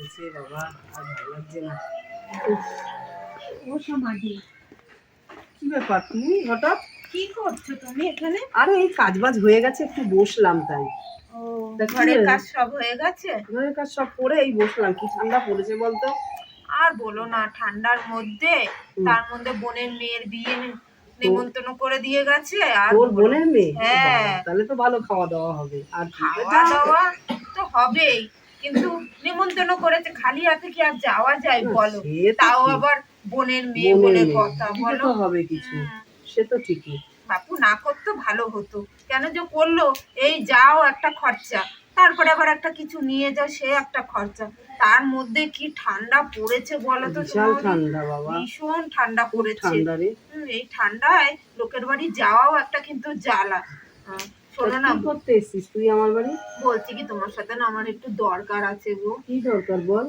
পড়েছে বাবা আর ভালো লাগছে না। ও সমাধি কি ব্যাপার তুমি হঠাৎ? কি করছ তুমি এখানে? আরে এই কাজ বাজ হয়ে গেছে একটু বসলাম তাই। ঘরের কাজ সব হয়ে গেছে? ঘরের কাজ সব করে এই বসলাম। কি ঠান্ডা পড়েছে বলতো? আর বলো না ঠান্ডার মধ্যে তার মধ্যে বোনের মেয়ের বিয়ে নেমন্তন্ন করে দিয়ে গেছে আর তোর বোনের মেয়ে? হ্যাঁ। তাহলে তো ভালো খাওয়া দাওয়া হবে। আর খাওয়া দাওয়া তো হবেই। কিন্তু নেমন্তন্ন করেছে খালি হাতে কি আর যাওয়া যায় বলো? তাও আবার বোনের মেয়ে বলে কথা বলো। হবে কিছু। সে তো ঠিকই। বাপু না করতো ভালো হতো। কেন যে করল? এই যাও একটা খরচা। তারপরে আবার একটা কিছু নিয়ে যাও সে একটা খরচা। তার মধ্যে কি ঠান্ডা পড়েছে বলো তো বিশাল ঠান্ডা বাবা। ভীষণ ঠান্ডা পড়েছে। এই ঠান্ডায় লোকের বাড়ি যাওয়াও একটা কিন্তু জ্বালা। হ্যাঁ, শোনো না। কি করতে এসেছিস তুই আমার বাড়ি? বলছি কি তোমার সাথে না আমার একটু দরকার আছে গো। কি দরকার বল?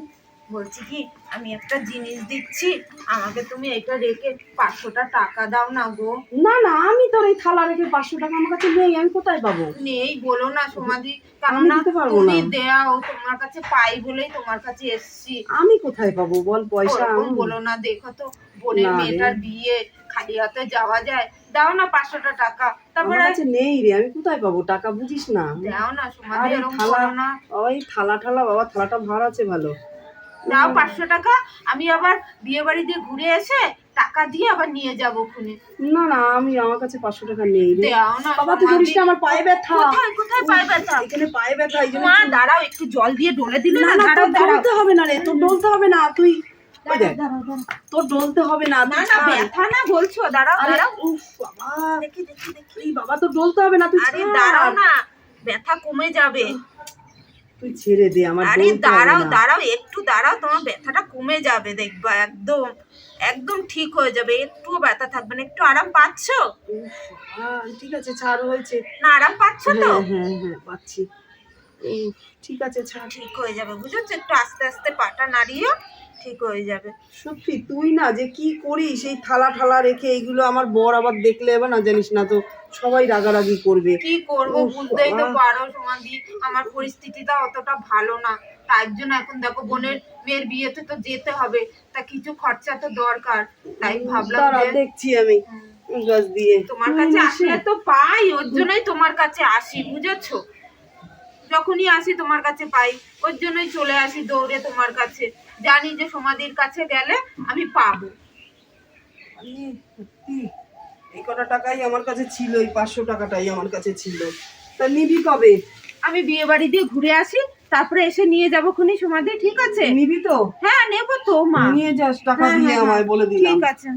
বলছি কি আমি একটা জিনিস দিচ্ছি আমাকে তুমি এটা রেখে পাঁচশোটা টাকা দাও না গো। না না আমি তোর এই থালা রেখে পাঁচশো টাকা আমার কাছে নেই আমি কোথায় পাবো? নেই বলো না সমাধি দিতে পারব তুমি না। দেও তোমার কাছে পাই বলেই তোমার কাছে এসছি। আমি কোথায় পাবো বল পয়সা বলো না দেখো তো বোনের মেয়েটার বিয়ে খালি হাতে যাওয়া যায় দাও না পাঁচশোটা টাকা। তারপরে কাছে নেই রে আমি কোথায় পাবো? টাকা বুঝিস না। দাও না আরে এরকম থালা করো না। ওই থালা ঠালা বাবা থালাটা ভার আছে ভালো। দাও পাঁচশো টাকা আমি আবার বিয়ে বাড়ি দিয়ে ঘুরে এসে টাকা দিয়ে আবার নিয়ে যাব খুনে না না আমি আমার কাছে পাঁচশো টাকা নেই দাও না বাবা তুই। করিস আমার পায়ে ব্যথা। কোথায় কোথায় পায়ে ব্যথা? এখানে পায়ে ব্যথা এই জন্য মা দাঁড়াও একটু জল দিয়ে ডলে দিলে না না তোর ডলতে হবে না রে তোর ডলতে হবে না তুই ওই দেখ। দাঁড়াও, দাঁড়াও। তোর ডলতে হবে না না না ব্যথা না বলছো দাঁড়াও দাঁড়াও। উফ বাবা। দেখি দেখি দেখি। এই বাবা তোর ডলতে হবে না তুই আরে দাঁড়াও না ব্যথা কমে যাবে। তুই ছেড়ে দে আমার আরে দাঁড়াও দাঁড়াও একটু দাঁড়াও তোমার ব্যথাটা কমে যাবে দেখবা একদম একদম ঠিক হয়ে যাবে একটুও ব্যথা থাকবে না একটু আরাম পাচ্ছো? ঠিক আছে ছাড় হয়েছে। না আরাম পাচ্ছো তো? হ্যাঁ হ্যাঁ হ্যাঁ পাচ্ছি। ঠিক আছে ছাড়। ঠিক হয়ে যাবে বুঝেছ? একটু আস্তে আস্তে পাটা নাড়িয়ে ঠিক হয়ে যাবে। সত্যি তুই না যে কি করিস এই থালা ঠালা রেখে এইগুলো আমার বর আবার দেখলে এবার না জানিস না তো সবাই রাগারাগি করবে। কি করব? বুঝতেই তো পারো সমাধি আমার পরিস্থিতিটা অতটা ভালো না। তার জন্য এখন দেখো বোনের মেয়ের বিয়েতে তো যেতে হবে তা কিছু খরচা তো দরকার। তাই ভাবলাম দেখছি আমি। গাছ দিয়ে। তোমার কাছে আসলে তো পাই ওর জন্যই তোমার কাছে আসি বুঝেছ? যখনই আসি তোমার কাছে পাই ওর জন্যই চলে আসি দৌড়ে তোমার কাছে। জানি যে সমাধির কাছে গেলে আমি পাবো। আমি সত্যি এই কটা টাকাই আমার কাছে ছিল এই পাঁচশো টাকাটাই আমার কাছে ছিল। তা নিবি কবে? আমি বিয়ে বাড়ি দিয়ে ঘুরে আসি তারপরে এসে নিয়ে যাব খুনি সমাধি ঠিক আছে? নিবি তো? হ্যাঁ নেব তো মা। নিয়ে যাস টাকা হ্যাঁ, দিয়ে হ্যাঁ, আমায় বলে দিলাম। ঠিক আছে।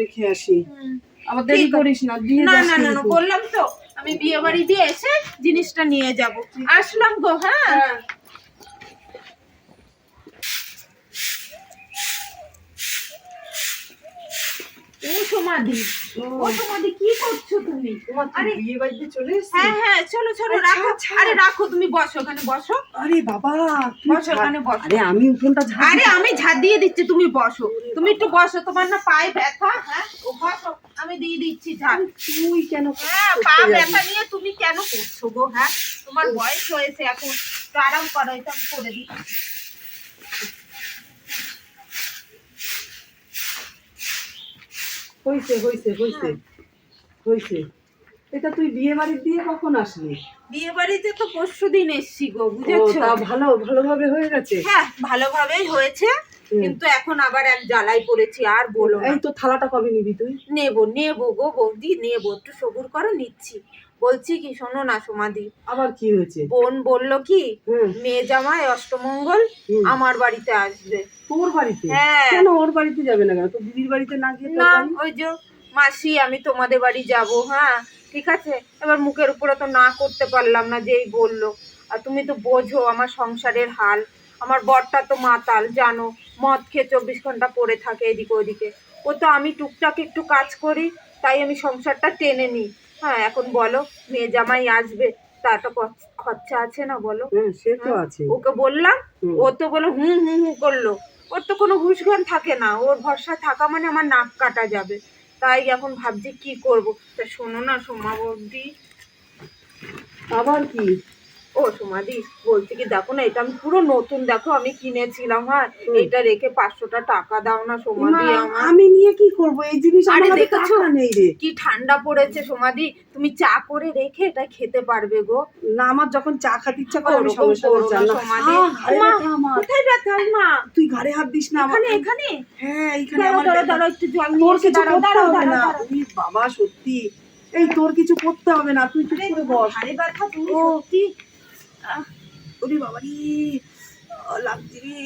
রেখে আসি। আবার দেরি করিস না দিয়ে না না না না বললাম তো আমি বিয়ে বাড়ি দিয়ে এসে জিনিসটা নিয়ে যাব। আসলাম গো হ্যাঁ। ও সমাধি ও সমাধি কি করছ তুমি? তোমার আরে বিয়ে বাড়িতে চলে হ্যাঁ হ্যাঁ চলো চলো রাখো। ছাড়। আরে রাখো তুমি বসো ওখানে বসো। আরে বাবা বসো ওখানে বসো। আরে আমি উঠোনটা ঝাড় আরে আমি ঝাড় দিয়ে দিচ্ছি তুমি বসো। তুমি একটু বসো তোমার না পায়ে ব্যথা। হ্যাঁ ও বসো আমি দিয়ে দিচ্ছি ঝাড়। তুই কেন হ্যাঁ পা ব্যথা নিয়ে তুমি কেন করছ গো হ্যাঁ? তোমার বয়স হয়েছে এখন একটু আরাম করো এটা আমি করে দিচ্ছি। হইছে হইছে হইছে। হইছে। এটা তুই বিয়ে বাড়ির দিয়ে কখন আসলি? বিয়ে বাড়িতে তো পরশু দিন এসছি গো বুঝেছ? তা ভালো ভালোভাবে হয়ে গেছে? হ্যাঁ ভালোভাবেই হয়েছে কিন্তু এখন আবার এক জ্বালাই পড়েছি আর বলো এই তো থালাটা কবে নিবি তুই? নেব নেব গো বৌদি নেব। একটু সবুর করো নিচ্ছি। বলছি কি শোনো না সমাধি আবার কি হয়েছে? বোন বলল কি মেয়ে জামাই অষ্টমঙ্গল আমার বাড়িতে আসবে। তোর বাড়িতে? হ্যাঁ। কেন ওর বাড়িতে যাবে না কেন? তোর দিদির বাড়িতে না গিয়ে না ওই যে মাসি আমি তোমাদের বাড়ি যাব হ্যাঁ ঠিক আছে? এবার মুখের উপরে তো না করতে পারলাম না যেই বলল। আর তুমি তো বোঝো আমার সংসারের হাল। আমার বরটা তো মাতাল জানো মদ খেয়ে চব্বিশ ঘণ্টা পড়ে থাকে এদিকে ওদিকে। ও তো আমি টুকটাক একটু কাজ করি তাই আমি সংসারটা টেনে নিই। হ্যাঁ এখন বলো মেয়ে জামাই আসবে তার তো খরচা আছে না বলো? হ্যাঁ সে তো হ্যাঁ, আছে। ওকে বললাম ও তো বলো হুম হুম হুম করল। ওর তো কোনো ঘুষ থাকে না ওর ভরসা থাকা মানে আমার নাক কাটা যাবে। তাই এখন ভাবছি কি করব? তা শোনো না সোমা বৌদি। আবার কি? ও সমাধি বলছি কি দেখো না এটা আমি পুরো নতুন দেখো আমি কিনেছিলাম হ্যাঁ এটা রেখে পাঁচশোটা টাকা দাও না আমি নিয়ে কি করব? এই জিনিস আরে দেখেছ? নেই রে। কি ঠান্ডা পড়েছে তুমি চা করে রেখে এটা খেতে পারবে গো। না আমার যখন চা খেতে ইচ্ছা করে আমি ওরকম সঙ্গে সঙ্গে করো চা না, কোথায় ব্যথা মা? তুই ঘাড়ে হাত দিস না এখানে এখানে? হ্যাঁ দাঁড়াও আমার দাঁড়াও ব্যথা। দাঁড়াও একটু জল নিয়ে তোর কিছু দাঁড়াও করতে দাঁড়াও। বাবা সত্যি। এই তোর কিছু করতে হবে না তুই চুপ করে বস। ঘাড়ে ব্যথা ও। সত্যি? ওরে বাবা লাগছে রে।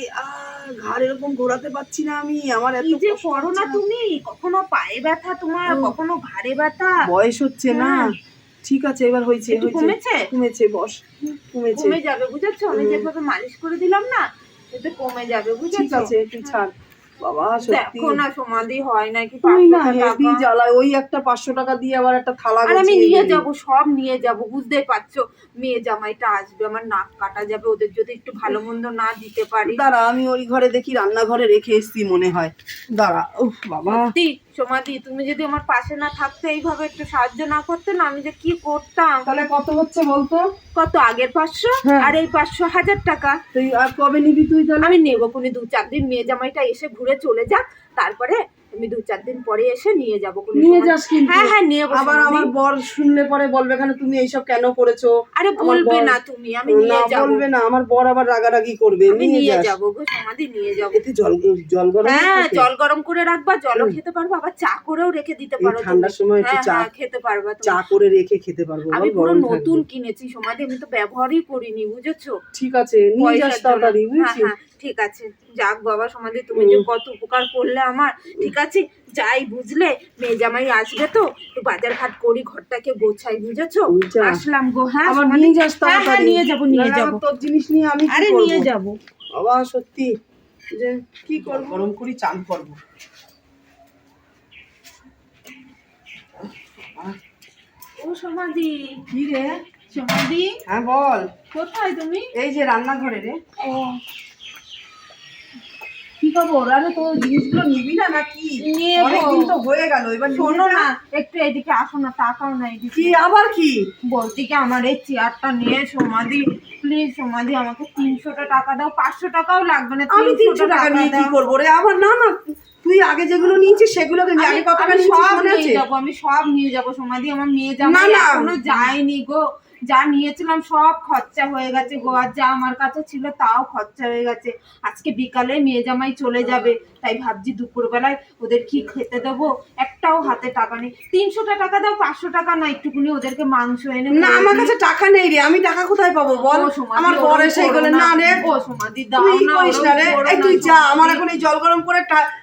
ঘাড় এরকম ঘোরাতে পারছি না আমি আমার এত যে করো না তুমি? কখনো পায়ে ব্যথা তোমার কখনো ঘাড়ে ব্যথা? বয়স হচ্ছে না। হ্যাঁ। ঠিক আছে এবার হয়েছে কমেছে? কমেছে বস কমেছে। কমে যাবে বুঝেছ? আমি। যেভাবে মালিশ করে দিলাম না এতে কমে যাবে ঠিক আছে তুই ছাড়। বাবা সত্যি। দেখো না সমাধি হয় নাকি তুই না পাঁচশো হেভি টাকা? জ্বালায় ওই একটা পাঁচশো টাকা দিয়ে আবার একটা থালা আর আমি নিয়ে। যাব সব নিয়ে যাব বুঝতেই পারছ? মেয়ে জামাইটা আসবে আমার নাক কাটা যাবে ওদের যদি একটু ভালো মন্দ না দিতে পারি। দাঁড়া আমি ওই ঘরে দেখি রান্নাঘরে রেখে এসছি মনে হয়। দাঁড়া উফ বাবা। সমাধি তুমি যদি আমার পাশে না থাকতে এইভাবে একটু সাহায্য না করতে না আমি যে কি করতাম? তাহলে কত হচ্ছে বলতো? কত আগের পাঁচশো? হ্যাঁ। আর এই পাঁচশো হাজার টাকা? তুই আর কবে নিবি তুই তাহলে? আমি নেব কোনো দু চার দিন মেয়ে জামাইটা এসে ঘুরে চলে যাক তারপরে আমি দু চার দিন পরে এসে নিয়ে যাব নিয়ে যাস কিন্তু। হ্যাঁ হ্যাঁ নিয়ে আবার আমার বর শুনলে পরে বলবে এখানে তুমি এইসব কেন করেছ? আরে বলবে না তুমি আমি নিয়ে যাব। বলবে না আমার বর আবার রাগারাগি করবে আমি নিয়ে যাস। গো সমাধি নিয়ে যাব। এতে জল জল গরম হ্যাঁ জল গরম করে রাখবা জলও খেতে পারব আবার চা করেও রেখে দিতে পারো ঠান্ডার সময় একটু হ্যাঁ চা হ্যাঁ খেতে পারবা চা করে রেখে খেতে পারব আমি পুরো নতুন। কিনেছি সমাধি আমি তো ব্যবহারই করিনি বুঝেছ? ঠিক আছে নিয়ে যাস তাড়াতাড়ি হ্যাঁ বুঝছিস? ঠিক আছে যাক বাবা সমাধি তুমি যে কত উপকার করলে আমার ঠিক আছে যাই বুঝলে মেয়ে জামাই আসবে তো একটু বাজার ঘাট করি ঘরটাকে গোছাই বুঝেছ? আসলাম গো হ্যাঁ সমাধি? নিয়ে যাস হ্যাঁ, হ্যাঁ, তাড়াতাড়ি। নিয়ে যাব নিয়ে যাব। তোর জিনিস নিয়ে আমি আরে নিয়ে যাব। বাবা সত্যি যে কি করব? গরম করি চান করব। ও সমাধি। কি রে? সমাধি? হ্যাঁ বল। কোথায় তুমি? এই যে রান্নাঘরে রে। ও কি খবর আরে তোর জিনিসগুলো নিবি না নাকি? অনেকদিন তো হয়ে গেল এবার শোনো না একটু এদিকে আসো না তাকাও না এদিকে। কি আবার কি? কি আমার এই চেয়ারটা নিয়ে সমাধি প্লিজ সমাধি আমাকে তিনশোটা টাকা দাও পাঁচশো টাকাও লাগবে না আমি তিনশো টাকা নিয়ে কি করব রে? আবার না না তুই আগে যেগুলো নিয়েছিস সেগুলো আগে আমি- সব নিয়ে যাব আমি সব নিয়ে যাব সমাধি আমার মেয়ে জামাই না, না। যায়নি গো। যা নিয়েছিলাম সব খরচা হয়ে গেছে গোয়ার যা আমার কাছে ছিল তাও খরচা হয়ে গেছে। আজকে বিকালে মেয়ে জামাই চলে যাবে তাই ভাবছি দুপুরবেলায় ওদের কি খেতে দেবো? একটাও হাতে টাকা নেই। তিনশোটা টাকা দাও পাঁচশো টাকা না একটুকুনি ওদেরকে মাংস এনে না আমার কাছে টাকা নেই রে আমি টাকা কোথায় পাবো বল? আমার বর এসে গেলে না। রে ও সমাধি দাও না করিস না রে। এই তুই যা আমার এখন এই জল গরম করে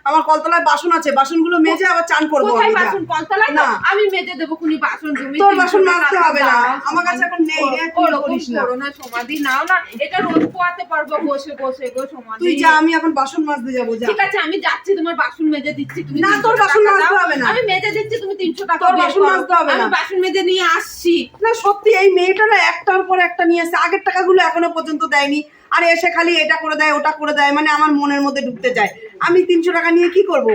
আমার কলতলায় বাসন আছে বাসনগুলো মেজে আবার চান করব কোথায় বাসন? কলতলায় না। আমি মেজে দেবো খুনি বাসন তুমি তোর বাসন মাজতে হবে না। আমার কাছে এখন নেই রে, তুই করিস না। করো সমাধি নাও না এটা রোদ পোয়াতে পারব বসে বসে গো সমাধি। তুই যা আমি এখন বাসন মাজতে যাব যা। ঠিক আছে আমি যাচ্ছি তোমার বাসন মেজে দিচ্ছি তুমি না, তোর বাসন মাজতে হবে না। আমি মেজে দিচ্ছি তুমি তিনশো টাকা তোর বাসন মাজতে হবে আমি না। বাসন মেজে নিয়ে আসছি। না সত্যি এই মেয়েটা না একটার পর একটা নিয়ে আসছে আগের টাকাগুলো এখনও পর্যন্ত দেয়নি। আর এসে খালি এটা করে দেয় ওটা করে দেয় মানে আমার মনের মধ্যে ঢুকতে যায়। আমি তিনশো টাকা নিয়ে কি করব?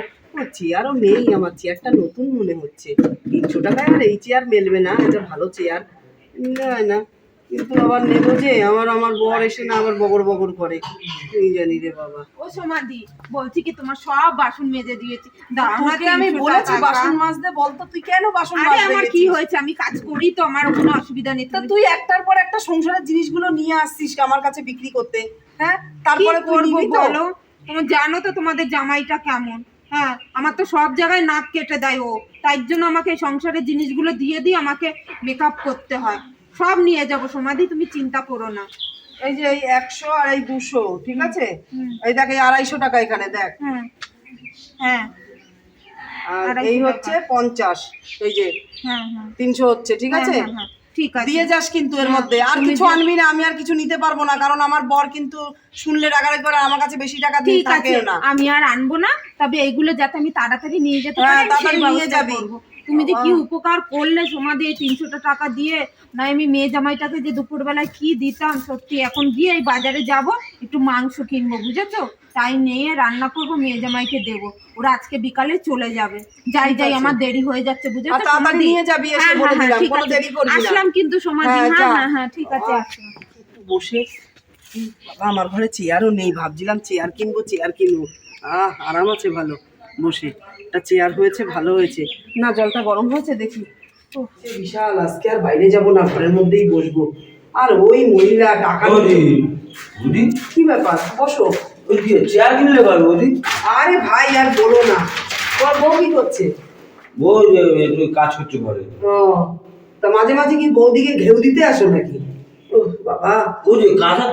চেয়ারও নেই আমার চেয়ারটা নতুন মনে হচ্ছে। তিনশো টাকায় আর এই চেয়ার মেলবে না এটা ভালো চেয়ার। না না। কিন্তু আবার নেব যে আমার আমার বর এসে না আবার বগর বগর করে। তুই জানি রে বাবা। ও সমাধি বলছি কি তোমার সব বাসন মেজে দিয়েছি। তোকে আমি বলেছি বাসন মাজতে বলতো তুই কেন বাসন আরে মাজতে আমার কি হয়েছে? আমি কাজ করি তো আমার কোনো অসুবিধা নেই। তা তুই একটার পর একটা সংসারের জিনিসগুলো নিয়ে আসছিস আমার কাছে বিক্রি করতে। হ্যাঁ? তারপরে করব বলো? জানো তো তোমাদের জামাইটা কেমন। হ্যাঁ আমার তো সব জায়গায় নাক কেটে দেয় ও। তাই জন্য আমাকে এই সংসারের জিনিসগুলো দিয়ে দিয়ে আমাকে মেকআপ করতে হয়। সব নিয়ে যাব। সমাধি তুমি চিন্তা করো না। এই যে এই একশো আর এই দুশো ঠিক আছে? এই দেখ এই আড়াইশো টাকা এখানে দেখ। হ্যাঁ হ্যাঁ। আর এই হচ্ছে পঞ্চাশ এই যে হ্যাঁ হ্যাঁ। তিনশো হচ্ছে ঠিক আছে? হ্যাঁ, হ্যাঁ, হ্যাঁ, ঠিক আছে। দিয়ে যাস কিন্তু এর হ্যাঁ, মধ্যে। আর কিছু আনবি না আমি আর কিছু নিতে পারব না কারণ আমার বর কিন্তু শুনলে টাকা আমার কাছে বেশি টাকা দিয়ে থাকে না। আমি আর আনব না তবে এইগুলো যাতে আমি তাড়াতাড়ি নিয়ে যেতে হ্যাঁ, পারি তাড়াতাড়ি নিয়ে যাবি। তুমি যে কি উপকার করলে সমাধি দিয়ে তিনশোটা টাকা দিয়ে না আমি মেয়ে জামাইটাকে যে দুপুরবেলায় কি দিতাম সত্যি এখন গিয়ে এই বাজারে যাব একটু মাংস কিনবো বুঝেছ? তাই নিয়ে রান্না করব মেয়ে জামাইকে দেবো। ওরা আজকে বিকালে চলে যাবে। যাই যাই আমার দেরি হয়ে যাচ্ছে বুঝেছ? নিয়ে যাবি এসে হ্যাঁ, বলে হ্যাঁ, দিলাম ঠিক কোনো আছে। দেরি করবি না। আসলাম কিন্তু সমাধি হ্যাঁ, হ্যাঁ হ্যাঁ হ্যাঁ ঠিক আছে আসলাম। বসে। আমার ঘরে চেয়ারও নেই ভাবছিলাম চেয়ার কিনবো চেয়ার কিনবো। আহ আরাম আছে ভালো। বসে। একটা চেয়ার হয়েছে ভালো হয়েছে। না জলটা গরম হয়েছে দেখি। বিশাল আজকে আর বাইরে যাব না ঘরের মধ্যেই বসবো। আর ওই মহিলা টাকা কি ব্যাপার? বসো। ওই কি চেয়ার কিনলে পারবে বৌদি? আরে ভাই আর বলো না। তোমার বউ কি করছে? বউ একটু কাজ করছে ঘরে। ও তা মাঝে মাঝে কি বৌদিকে ঘেউ দিতে আসো নাকি? ও বাবা। কাঁচা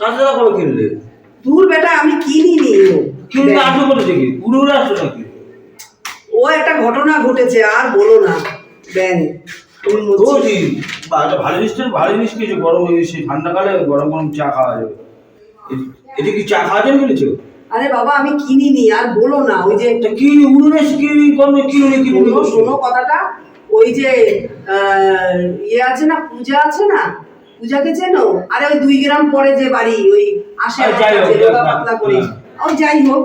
কাঁচা কবে কিনলে? দূর বেটা আমি কিনিনি কিনলে পুরো আসবে নাকি? ও একটা ঘটনা ঘটেছে আর বলো না। বলছি বা- একটা ভালো জিনিস ভালো জিনিস কিছু গরম গেছে ঠান্ডাকালে গরম গরম চা খাওয়া যাবে? এটা কি চা খাওয়ার জন্য কিনেছো আরে বাবা আমি কিনিনি আর বলো না ওই যে এটা কি উনুনে কোন কি উনুনে কি শোনো শোনো কথাটা ওই যে ইয়ে আছে না পূজা আছে না পূজাকে চেনো? আরে ওই দুই গ্রাম পরে যে বাড়ি ওই রোগা হ্যাঁ, পাতলা করে। ওই যাই হোক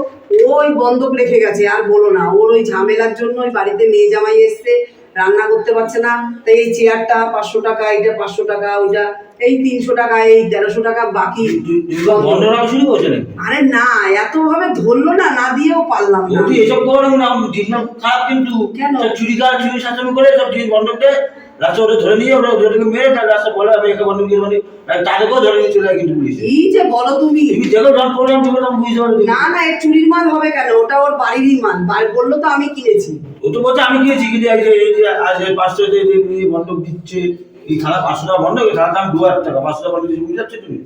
ওই বন্ধক রেখে গেছে আর বলো না ওর ওই ঝামেলার জন্য ওই বাড়িতে মেয়ে জামাই এসছে রান্না করতে পারছে না। তাই এই চেয়ারটা পাঁচশো টাকা এইটা পাঁচশো টাকা ওইটা এই তিনশো টাকা এই তেরোশো টাকা বাকি বন্ধ আরে না এত ভাবে ধরলো না না দিয়েও পারলাম না। এসব করে না খারাপ কিন্তু কেন? চুরি কার চুরি শাসন করে সব ঠিক বন্ধক দেয় রাস্তা ধরে নিয়ে ওটাকে মেরে তার রাস্তা বলে আমি একে বন্ধক দিয়ে তাদেরকেও ধরে নিয়ে চলে কিন্তু পুলিশে। এই যে বলো তুমি। তুমি দেখো প্রোগ্রাম তুমি বুঝতে না না এর চুরির মাল হবে কেন? ওটা ওর বাড়িরই মাল। বাড়ি বলল তো আমি কিনেছি। ও তো বলছে আমি গিয়েছি কিন্তু এই যে এই যে আজ পাঁচশো যে যে বন্ধক দিচ্ছে এই থানা পাঁচশো টাকা দাম দু হাজার টাকা। পাঁচশো টাকা বন্ধক দিচ্ছে বুঝতে তুমি?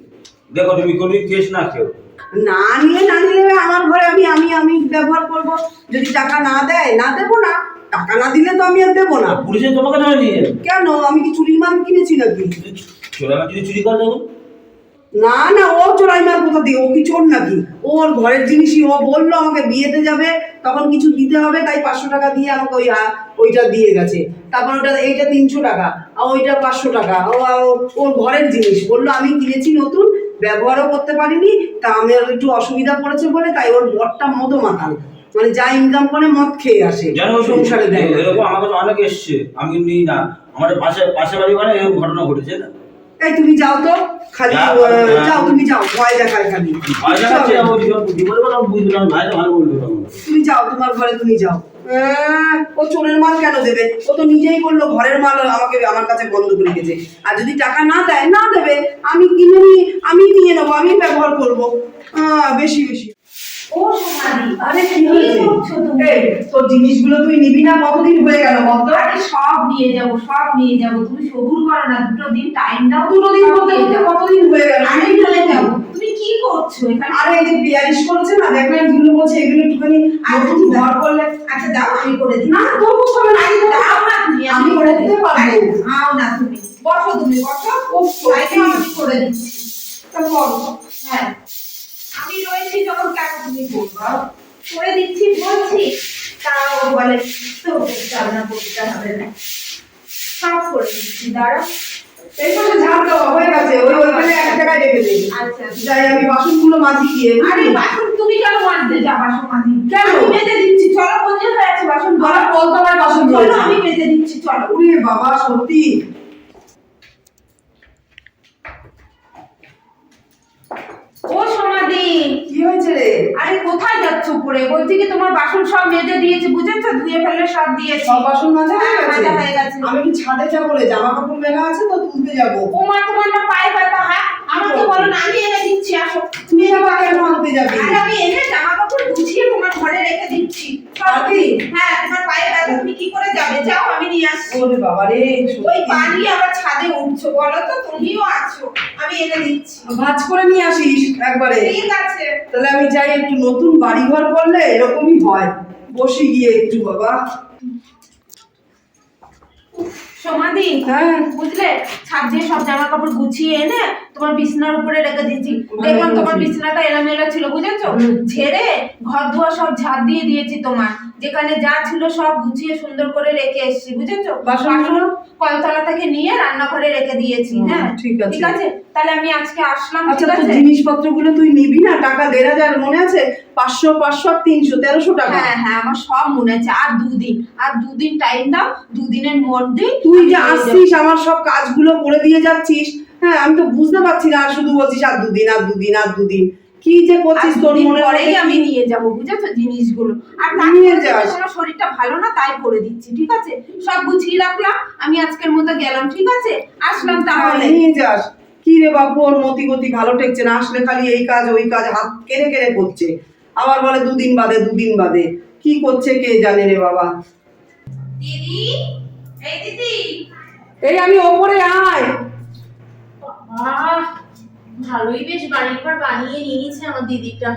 দেখো তুমি কোনো কেস না খেও। না নিলে না নিলে আমার ঘরে আমি আমি আমি ব্যবহার করব। যদি টাকা না দেয় না দেবো না। টাকা না দিলে তো আমি আর দেবো না। পুলিশে তোমাকে ধরে নিয়ে যাবে। কেন? আমি কি চুরির মাল কিনেছি নাকি? যদি চুরি করে দেখো না না ও চোরাই মাল কোথা দিয়ে? ও কি চোর নাকি? ওর ঘরের জিনিসই ও বলল আমাকে বিয়েতে যাবে তখন কিছু দিতে হবে তাই পাঁচশো টাকা দিয়ে আমাকে ওই ওইটা দিয়ে গেছে। তারপর ওটা এইটা তিনশো টাকা আর ওইটা পাঁচশো টাকা। ও ওর ঘরের জিনিস। বলল আমি কিনেছি নতুন ব্যবহারও করতে পারিনি তা আমি আমার একটু অসুবিধা পড়েছে বলে তাই ওর বরটা মতো মাতাল মানে যা ইনকাম করে মদ খেয়ে আসে সংসারে দেয় এরকম আমার কাছে অনেক এসছে আমি নিই না। আমাদের পাশে পাশে বাড়ি মানে এরকম ঘটনা ঘটেছে না এই তুমি যাও তো খালি যাও, তুমি যাও ভয় দেখায় খালি। তুমি যাও। তোমার ঘরে তুমি যাও। ও চোরের মাল কেন দেবে? ও তো নিজেই বলল ঘরের মাল আমাকে আমার কাছে বন্ধ করে রেখেছে। আর যদি টাকা না দেয় না দেবে আমি কিনে নিয়ে আমি নিয়ে নেব আমি ব্যবহার করব। আহ, বেশি বেশি। ও সমাধি আরে কি কি হয়েছে? এই, তোর জিনিসগুলো তুই নিবি না? কতদিন হয়ে গেল বলতো আরে সব নিয়ে যাব সব নিয়ে যাব। তুমি সবুর করো না দুটো দিন টাইম দাও। দুটো দিন বলতে বলতে যাব। কতদিন হয়ে গেল? আরে চলে যাব। তুমি কি করছ এখানে? আরে এই যে বিয়ারিশ করেছে না দেখবেন যেগুলো বলছে এগুলো একটুখানি নতুন ঘর করলে আচ্ছা দাও আমি করে দিই। না তোর করতে হবে না দাও না তুমি আমি করে দিতে পারব। আরে না তুমি। বসো তুমি বসো। ও, আমি করে দিচ্ছি। তা বল। হ্যাঁ। আমি রয়েছি যখন কেন তুমি বলব? করে দিচ্ছি বলছি। তাও বলে তো চালনা করতে হবে না। সব করে দিচ্ছি দাঁড়া এই পাশে ঝাড় দেওয়া হয়ে গেছে ওই ওইখানে এক জায়গায় রেখে দিই আচ্ছা যাই আমি বাসনগুলো গিয়ে আরে বাসন তুমি কেন মাজতে যা বাসন মাজি। কেন? আমি মেজে দিচ্ছি চলো আছে বাসন? বাসন আমি মেজে দিচ্ছি চলো। বাবা সত্যি ও সমাধি রে আরে কোথায় যাচ্ছ উপরে? বলছি কি তোমার বাসন সব মেজে দিয়েছি বুঝেছ? ধুয়ে ফেলে সব দিয়েছি। সব বাসন মাজা হয়ে হ্যাঁ, গেছে? হয়ে গেছে। আমি কি ছাদে যাব রে? জামা কাপড় মেলা আছে তো তুলতে যাব। ও মা তোমার না পায়ে ব্যথা হ্যাঁ? আমাকে বলো না আমি এনে দিচ্ছি আসো। তুই আবার কেন আনতে যাবি। আরে আমি এনে জামা কাপড় গুছিয়ে তোমার ঘরে রেখে দিচ্ছি। সত্যি? হ্যাঁ তোমার পায়ে ব্যথা তুমি কি করে যাবে? যাও আমি নিয়ে আসছি। ওরে বাবা রে ওই পানি আবার ছাদে উঠছো বলো তো তুমিও আছো। আমি এনে দিচ্ছি। ভাজ করে নিয়ে আসিস একবারে। ঠিক আছে। তাহলে আমি যাই একটু নতুন বাড়ি ঘর করলে এরকমই হয়। বসে গিয়ে একটু বাবা। সমাধি? হ্যাঁ। বুঝলে? ছাদ দিয়ে সব জামা কাপড় গুছিয়ে এনে তোমার বিছনার উপরে রেখে দিয়েছি। দেখলাম তোমার। বিছনাটা এলোমেলো ছিল বুঝেছ? ছেড়ে ঘর ধোয়া সব ঝাড় দিয়ে দিয়েছি তোমার যেখানে যা ছিল সব গুছিয়ে সুন্দর করে রেখে এসেছি বুঝেছ? বাসন কলতলা থেকে নিয়ে রান্নাঘরে রেখে দিয়েছি হ্যাঁ? ঠিক আছে। তাহলে আমি আজকে আসলাম আচ্ছা আছে? জিনিসপত্রগুলো তুই নিবি না? টাকা দেড় হাজার মনে আছে? পাঁচশো পাঁচশো আর তিনশো তেরোশো টাকা। হ্যাঁ হ্যাঁ আমার সব মনে আছে। আর দুদিন আর দুদিন টাইম দাও দুদিনের মধ্যে তুই যে আসছিস আমার সব কাজগুলো করে দিয়ে যাচ্ছিস। হ্যাঁ আমি তো বুঝতে পারছি না আর শুধু বলছিস আর দুদিন আর দুদিন আর দুদিন। কি যে করছিস তোর মনে পরেই আমি নিয়ে যাব বুঝেছ জিনিসগুলো? আর নিয়ে তারপরে যাস। শরীরটা ভালো না তাই করে দিচ্ছি ঠিক আছে? সব গুছিয়ে রাখলাম আমি আজকের মতো গেলাম ঠিক আছে? আসলাম তাহলে। নিয়ে যাস। কি রে বাবু ওর মতি গতি ভালো ঠেকছে না? আসলে খালি এই কাজ ওই কাজ হাত কেড়ে কেড়ে করছে। আবার বলে দুদিন বাদে দুদিন বাদে। কি করছে কে জানে রে বাবা? দিদি? এই দিদি? এই আমি ওপরে আয়। ভালোই বেশ বাড়ির ঘর বানিয়ে নিয়েছে আমার দিদিটা।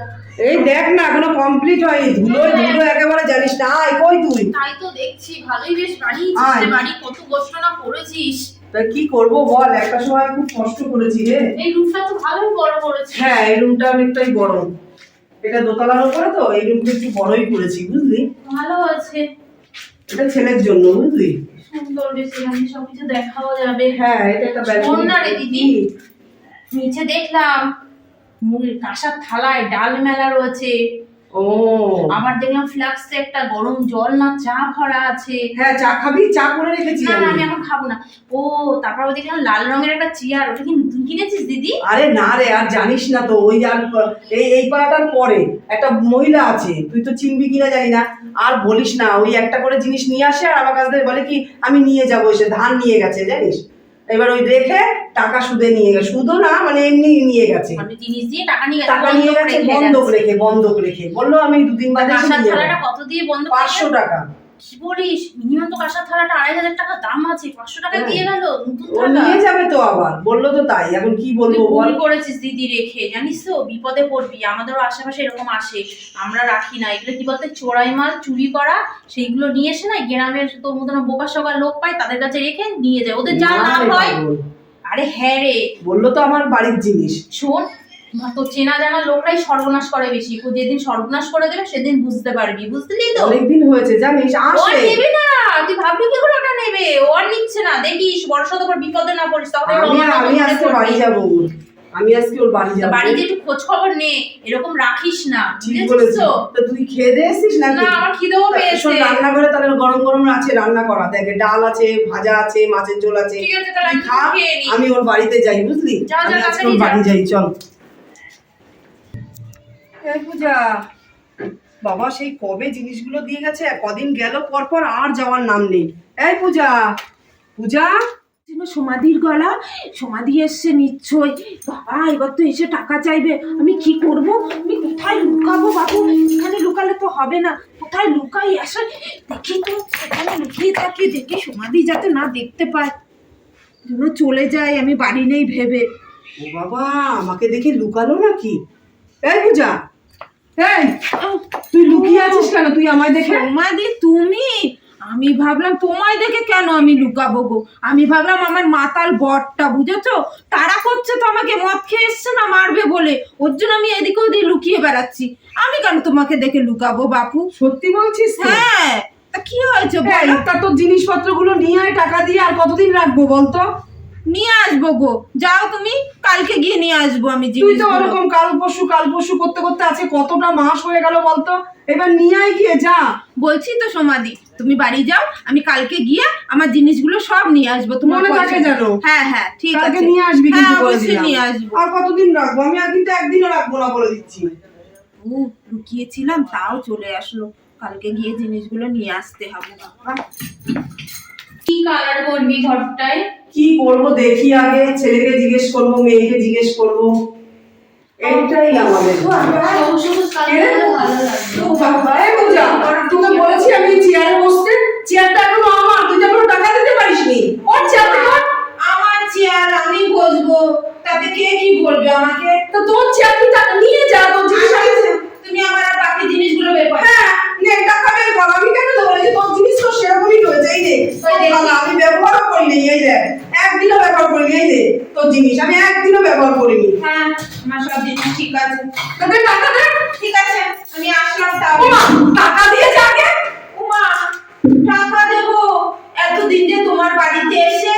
এই দেখ না এখনও কমপ্লিট হয়নি। ধুলো ধুলো একেবারে জানিস না। আয় কই তুই? তাই তো দেখছি ভালোই বেশ বানিয়েছিস। বাড়ি। কত কষ্ট না করেছিস। তা কি করব বল? একটা সময় খুব কষ্ট করেছি রে। এই রুমটা তো ভালোই বড় করেছিস। হ্যাঁ এই রুমটা অনেকটাই বড়। এটা দোতলার উপরে তো এই রুমটা একটু বড়ই করেছি বুঝলি? ভালো আছে এটা ছেলের জন্য বুঝলি? সুন্দর বেশ এখানে সবকিছু দেখাও যাবে। হ্যাঁ এটা একটা ব্যালকনি না রে দিদি। নিচে দেখলাম মুড়ির কাঁসার থালায় ডাল মেলা রয়েছে। ও। আবার দেখলাম ফ্লাক্সে একটা গরম জল না চা ভরা আছে। হ্যাঁ চা খাবি চা করে রেখেছি না আমি। এখন খাব না। ও তারপর দেখলাম লাল রঙের একটা চেয়ার ওটা কি নতুন কিনেছিস দিদি? আরে না রে আর জানিস না তো ওই আর এই এই পাড়াটার পরে একটা মহিলা আছে তুই তো চিনবি কিনা জানি না। আর বলিস না ওই একটা করে জিনিস নিয়ে আসে আর আমার কাছ থেকে বলে কি আমি নিয়ে যাব এসে ধান নিয়ে গেছে জানিস? এবার ওই দেখে টাকা সুদে নিয়ে গেছে সুদও না মানে এমনি নিয়ে গেছে। মানে জিনিস দিয়ে টাকা নিয়ে গেছে টাকা নিয়ে বন্ধক গেছে রেখে বন্ধক রেখে বন্ধক রেখে। বলল আমি দুদিন বাদে। কত দিয়ে বন্ধ পাঁচশো টাকা। কি বলিস? মিনিমাম তো কাঁসার থালাটা আড়াই হাজার টাকা দাম আছে পাঁচশো টাকা হ্যাঁ। দিয়ে গেল নতুন ও নিয়ে যাবে তো আবার। বলল তো তাই এখন কি বলব বল? করেছিস দিদি রেখে জানিস তো? বিপদে পড়বি আমাদেরও আশেপাশে এরকম আসে। আমরা রাখি না এগুলো কি বলতে? চোরাই মাল চুরি করা সেইগুলো নিয়ে এসে না গ্রামের তোর মতন বোকা সোকা লোক পায় তাদের কাছে রেখে নিয়ে যায়। ওদের যা লাভ হয় আরে হ্যাঁ রে। বলল তো আমার বাড়ির জিনিস। শোন তো চেনা জানা লোকরাই সর্বনাশ করে বেশি। ও যেদিন সর্বনাশ করে দেবে সেদিন বুঝতে পারবি। বুঝলি তো? অনেকদিন হয়েছে জানিস আসে। নেবে না। তুই ভাবলি কি করে ওটা নেবে? ও আর নিচ্ছে না। দেখিস বড়সড় তোর বিপদে না পড়িস তখন আমি আজকে বাড়ি যাব আমি আজকে ওর বাড়ি তা যাব। বাড়িতে একটু খোঁজ খবর নে এরকম রাখিস না। বুঝেছিস তো? তো তুই খেয়ে দিয়ে এসেছিস নাকি? না আমার খিদেও তা পেয়েছে। শোন, রান্নাঘরে তাহলে গরম গরম আছে রান্না করা। দেখ ডাল আছে ভাজা আছে মাছের ঝোল আছে। ঠিক আছে তাহলে আমি ওর বাড়িতে যাই বুঝলি? যা, যা, আমি আজকে ওর বাড়ি যাই চল। পূজা বাবা সেই কবে জিনিসগুলো দিয়ে গেছে? কদিন গেল পর পর আর যাওয়ার নাম নেই। এই পূজা পূজা। সমাধির গলা সমাধি এসছে নিশ্চয়। বাবা এবার তো এসে টাকা চাইবে। আমি কি করব? আমি কোথায় লুকাবো বাবু? এখানে লুকালে তো হবে না। কোথায় লুকাই? আসে দেখি তো এখানে লুকিয়ে থাকি দেখি সমাধি যাতে না দেখতে পায়। যেন চলে যায় আমি বাড়ি নেই ভেবে। ও বাবা আমাকে দেখে লুকালো নাকি? এই পূজা এই তুই লুকিয়ে আছিস কেন? তুই আমায় দেখে? সমাধি তুমি? আমি ভাবলাম তোমায় দেখে কেন আমি লুকাবো গো? আমি ভাবলাম আমার মাতাল বরটা বুঝেছ? তারা করছে তো আমাকে মদ খেয়ে এসছে না মারবে বলে। ওর জন্য আমি এদিকে ওদিকে লুকিয়ে বেড়াচ্ছি। আমি কেন তোমাকে দেখে লুকাবো বাপু? সত্যি বলছিস হ্যাঁ। তা কি হয়েছে বলো? তা তোর জিনিসপত্রগুলো নিয়ে টাকা দিয়ে আর কতদিন রাখব বলতো? নিয়ে আসব গো। যাও তুমি কালকে গিয়ে নিয়ে আসব আমি তুই তো ওরকম কাল পরশু কাল পরশু করতে করতে আছে কতটা মাস হয়ে গেল বলতো? এবার নিয়ে আয় গিয়ে যা। বলছি তো সমাধি তুমি বাড়ি যাও আমি কালকে গিয়ে আমার জিনিসগুলো সব নিয়ে আসব তোমার মনে থাকে যেন। হ্যাঁ হ্যাঁ ঠিক আছে। নিয়ে আসবি হ্যাঁ কিন্তু বলে অবশ্যই দিলাম। নিয়ে আসব। আর কতদিন রাখব? আমি আর কিন্তু একদিনও রাখব না বলে দিচ্ছি। ও লুকিয়েছিলাম তাও চলে আসলো। কালকে গিয়ে জিনিসগুলো নিয়ে আসতে হবে। বাবা কি কালার করবি ঘরটায়? কি করব দেখি আগে ছেলেকে জিজ্ঞেস করব মেয়েকে জিজ্ঞেস করব। এইটাই আমাদের। তোকে বলেছি আমি চেয়ারে বসতে। চেয়ারটা এখনও আমার তুই এখনও টাকা দিতে পারিসনি। ওর চেয়ারটা কর আমার চেয়ার আমি বসবো। তাতে কে কি বলবে আমাকে? তো তোর চেয়ার তুই টাকা নিয়ে যা তোর জিনিস তুমি আমার বাকি জিনিসগুলো বের করো। হ্যাঁ নে টাকা বের আমি কেন দেবো এই তোর জিনিস তো সেরকমই রয়েছে এই নে বাবা, আমি ব্যবহারও করিনি এই দেখ একদিনও ব্যবহার করিনি এই নে তোর জিনিস। আমি একদিনও ব্যবহার করিনি। হ্যাঁ আমার সব জিনিস ঠিক আছে। তোদের টাকা দে ঠিক আছে আমি আসলাম তাহলে ওমা, টাকা দিয়ে যা আগে উমা টাকা দেবো এতদিন যে তোমার বাড়িতে এসে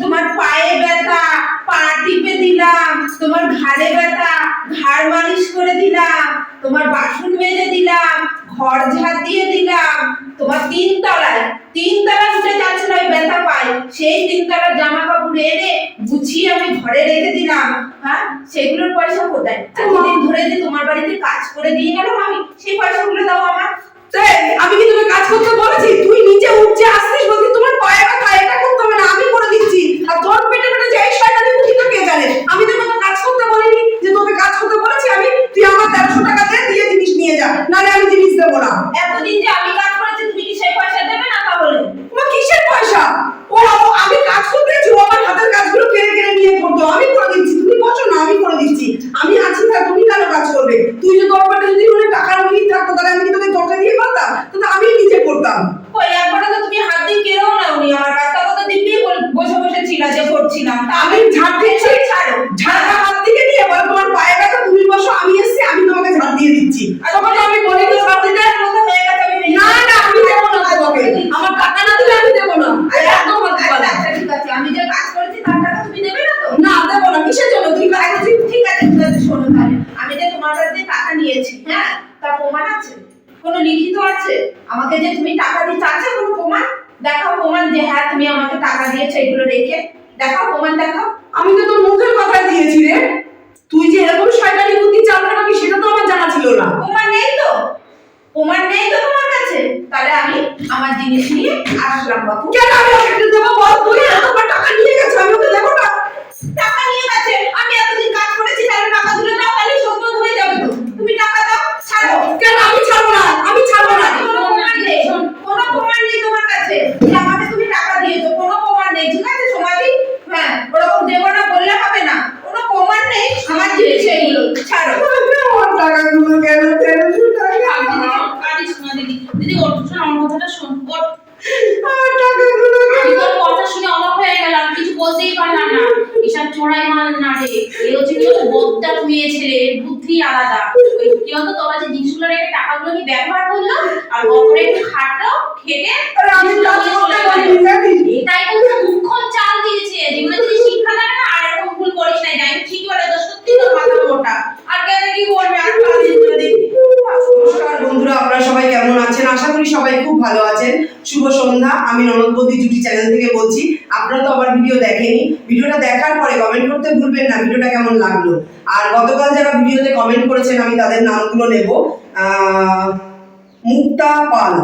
তোমার পায়ে ব্যথা পা টিপে দিলাম তোমার ঘাড়ে ব্যথা ঘাড় মালিশ করে দিলাম তোমার বাসন মেজে দিলাম ঘর ঝাড় দিয়ে দিলাম তোমার তিন তলায় তিন তলা উঠে যাচ্ছিল ওই ব্যথা পাই সেই তিন তলার জামা কাপড় এনে গুছিয়ে আমি ঘরে রেখে দিলাম হ্যাঁ সেগুলোর পয়সা কোথায় এতদিন ধরে যে তোমার বাড়িতে কাজ করে দিয়ে গেলাম আমি সেই পয়সাগুলো দাও আমার তাই আমি কি তোকে কাজ করতে বলেছি তুই নিচে উঠছে আসছিস বলছিস তোমার পায়ে ব্যথা এটা করতে হবে না আমি করে দিচ্ছি আর তোর পেটে পেটে যে এই শয়তানি বুদ্ধি তো কে জানে আমি তোকে তো কাজ করতে বলিনি যে তোকে কাজ করতে বলেছি আমি তুই আমার তেরোশো টাকা দে দিয়ে জিনিস নিয়ে যা নাহলে আমি জিনিস দেবো না এতদিন যে আমি কাজ করেছি তুমি কি সেই পয়সা দেবে না তাহলে তোমার কিসের পয়সা ও ও, আমি কাজ করতে গেছি ও আমার হাতের কাজগুলো কেড়ে কেড়ে নিয়ে করতো আমি করে দিচ্ছি তুমি বসো না আমি করে দিচ্ছি আমি আছি তা তুমি কেন কাজ করবে তুই যদি তোর পেটে যদি কোনো টাকার অভাব থাকতো তাহলে আমি কি তোকে তোকে দিয়ে করতাম তাহলে আমি নিজে করতাম ওই একবারে তো তুমি হাত দিয়ে কেড়েও না উনি আমার কাজ তখন তো দিব্যি বল- বসে বসে ছিলা যে করছিলাম তা আমি ঝাড় দিচ্ছি ছাড়ো ঝাড়টা হাত থেকে নিয়ে বল তোমার পায়ে ব্যথা তুমি বসো আমি এসেছি আমি তোমাকে ঝাড় দিয়ে দিচ্ছি তখন তো আমি বলি তো ঝাড় দিতে মতো হয়ে গেছে আমি ভেঙে না না আমি দেবো না তোমাকে আমার টাকা না দিলে আমি দেবো না আচ্ছা, একদম বলতে আচ্ছা, পারো আচ্ছা, ঠিক আছে আমি যে কাজ করেছি তার টাকা তুমি দেবে না তো না দেবো না কিসের জন্য তুই কাজ আচ্ছা, ঠিক- ঠিক আছে ঠিক আছে শোনো তাহলে আমি যে তোমার কাছ থেকে টাকা নিয়েছি হ্যাঁ তার প্রমাণ আছে কোনো লিখিত আছে? আমাকে যে তুমি টাকা দিচ্ছ আছে কোনো প্রমাণ? দেখাও প্রমাণ যে হ্যাঁ তুমি আমাকে টাকা দিয়েছ এগুলো রেখে। দেখাও প্রমাণ দেখাও। আমি তো তোর মুখের কথা দিয়েছি রে। তুই যে এরকম শয়তানি বুদ্ধি পারবি সেটা তো আমার জানা ছিল না। প্রমাণ নেই তো? প্রমাণ নেই তো তোমার কাছে? তাহলে আমি আমার জিনিস নিয়ে আসলাম বাবু কেন আমি ওকে দেবো? বল তুই আমার টাকা নিয়ে গেছো আমি ওকে দেবো না? টাকা নিয়ে গেছে। আমি এতদিন কাজ করেছি তাহলে টাকা দিলে দাও তাহলে শোধ হয়ে যাবে তো। তুমি টাকা দাও ছাড়ো। কেন? আমি ছাড়বো না আমি ছাড়বো না। কোনো প্রমাণ নেই। কোনো প্রমাণ নেই তোমার কাছে। যে আমাকে তুমি টাকা দিয়েছ কোনো প্রমাণ নেই ঠিক আছে সমাধি হ্যাঁ ওরকম দেবো না বললে হবে না। কোনো প্রমাণ নেই আমার জিনিস এগুলো। ছাড়ো। আমার টাকাগুলো কেন না দিদি দিদি ওর শোন আমার কথাটা শোন ওর আমার টাকাগুলো আমি তোর কথা শুনে অবাক হয়ে গেলাম কিছু বলতেই পারলাম না এসব চোরাই মাল না রে এ হচ্ছে কি বলতো বদ্দা মেয়ে বুদ্ধি আলাদা। ওই কি হতো তোমরা যে জিনিসগুলো রেখে টাকাগুলো কি ব্যবহার করল? আর অপরের খাটলো খেটে আরে আমি কাজ করতে পারিনি জানিস এটাই তো তোর মুখ্যম চাল দিয়েছে যেগুলো যদি শিক্ষা দেবে না আর এরকম ভুল করিস না যাই ঠিকই বলে তো সত্যি তোর মাথা মোটা আর কেন কি করবে আর কাজ করে দেখি নমস্কার বন্ধুরা আপনারা সবাই কেমন আছেন আশা করি সবাই খুব ভালো আছেন শুভ সন্ধ্যা আমি ননদবতী জুটি চ্যানেল থেকে বলছি আপনারা তো আবার ভিডিও দেখেনি ভিডিওটা দেখার পরে কমেন্ট করতে ভুলবেন না, ভিডিওটা কেমন লাগল? আর গতকাল যারা ভিডিওতে কমেন্ট করেছেন, আমি তাদের নামগুলো নেব। মুক্তা পাল,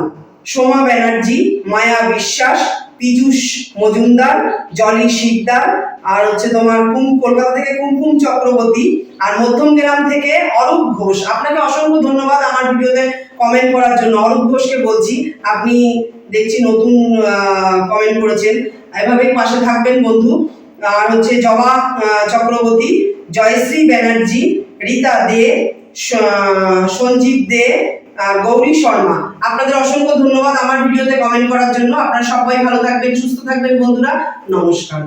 সোমা ব্যানার্জি, মায়া বিশ্বাস, পীযুষ মজুমদার জলি শিকদার, আর হচ্ছে তোমার কুম, কলকাতা থেকে কুমকুম চক্রবর্তী, আর মধ্যমগ্রাম থেকে অরূপ ঘোষ। আপনাকে অসংখ্য ধন্যবাদ আমার ভিডিওতে কমেন্ট করার জন্য। অরূপ ঘোষকে বলছি, আপনি দেখছি নতুন কমেন্ট করেছেন। এভাবেই পাশে থাকবেন বন্ধু। আর হচ্ছে জবা চক্রবর্তী, জয়শ্রী ব্যানার্জি, রীতা দে সঞ্জীব দে গৌরী শর্মা। আপনাদের অসংখ্য ধন্যবাদ আমার ভিডিওতে কমেন্ট করার জন্য। আপনারা সবাই ভালো থাকবেন, সুস্থ থাকবেন বন্ধুরা। নমস্কার।